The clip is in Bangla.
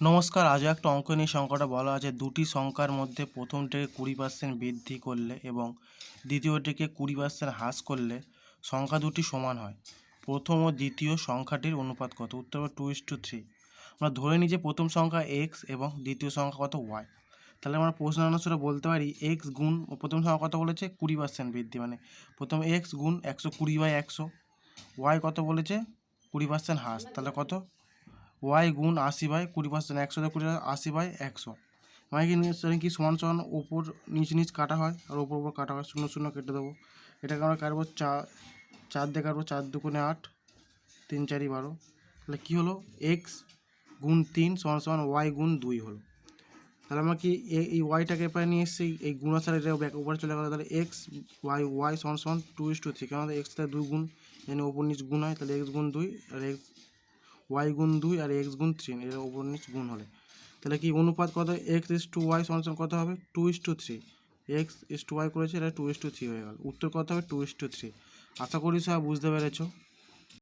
নমস্কার আজ একটা অঙ্ক নিয়ে সংখ্যাটা বলা আছে। দুটি সংখ্যার মধ্যে প্রথমটিকে কুড়ি পার্সেন্ট বৃদ্ধি করলে এবং দ্বিতীয়টিকে কুড়ি পার্সেন্ট হ্রাস করলে সংখ্যা দুটি সমান হয়। প্রথম ও দ্বিতীয় সংখ্যাটির অনুপাত কত? উত্তর হবে টু ইস টু থ্রি আমরা ধরে নিই যে প্রথম সংখ্যা এক্স এবং দ্বিতীয় সংখ্যা কত ওয়াই তাহলে আমরা প্রশ্ন অনুসারে বলতে পারি এক্স গুণ প্রথম সংখ্যা কত বলেছে? কুড়ি পার্সেন্ট বৃদ্ধি মানে প্রথম এক্স গুণ একশো কুড়ি বাই একশো ওয়াই কত বলেছে? কুড়ি পার্সেন্ট হ্রাস। তাহলে কত? ওয়াই গুণ আশি বাই কুড়ি পার্সেন্ট একশো কুড়ি আশি বাই একশো। মানে কি নিশ্চয়ই কি সমান সমান ওপর নিচ নিচ কাটা হয় আর ওপর ওপর কাটা হয়, শূন্য শূন্য কেটে দেবো। এটাকে আমরা কাটবো চা, চার দিয়ে কাটবো চার দুগুণে আট, তিন চারি বারো। তাহলে কী হলো? এক্স গুণ তিন সমান সমান ওয়াই গুণ দুই হলো। তাহলে আমরা কি এই- ওয়াইটাকে প্রায় নিয়ে এসেছি? এই গুণাচার এটা ব্যাক উপরে চলে গেলো। তাহলে এক্স ওয়াই ওয়াই সমান সমান টু ইস টু থ্রি কেন এক্স তাহলে দুই গুণ, এখানে ওপর নিচ গুণ হয়, তাহলে এক্স গুণ দুই আর এক্স ওয়াই গুণ দুই আর এক্স গুণ থ্রি এর ওপর নিচ গুণ হলে। তাহলে কি অনুপাত কত? এক্স ইস টু ওয়াই সমান কত হবে? Two is to three X is to Y করেছে, এটা টু ইস টু থ্রি হয়ে গেল। উত্তর কত হবে? টু ইস টু থ্রি আশা করি সব বুঝতে পেরেছ।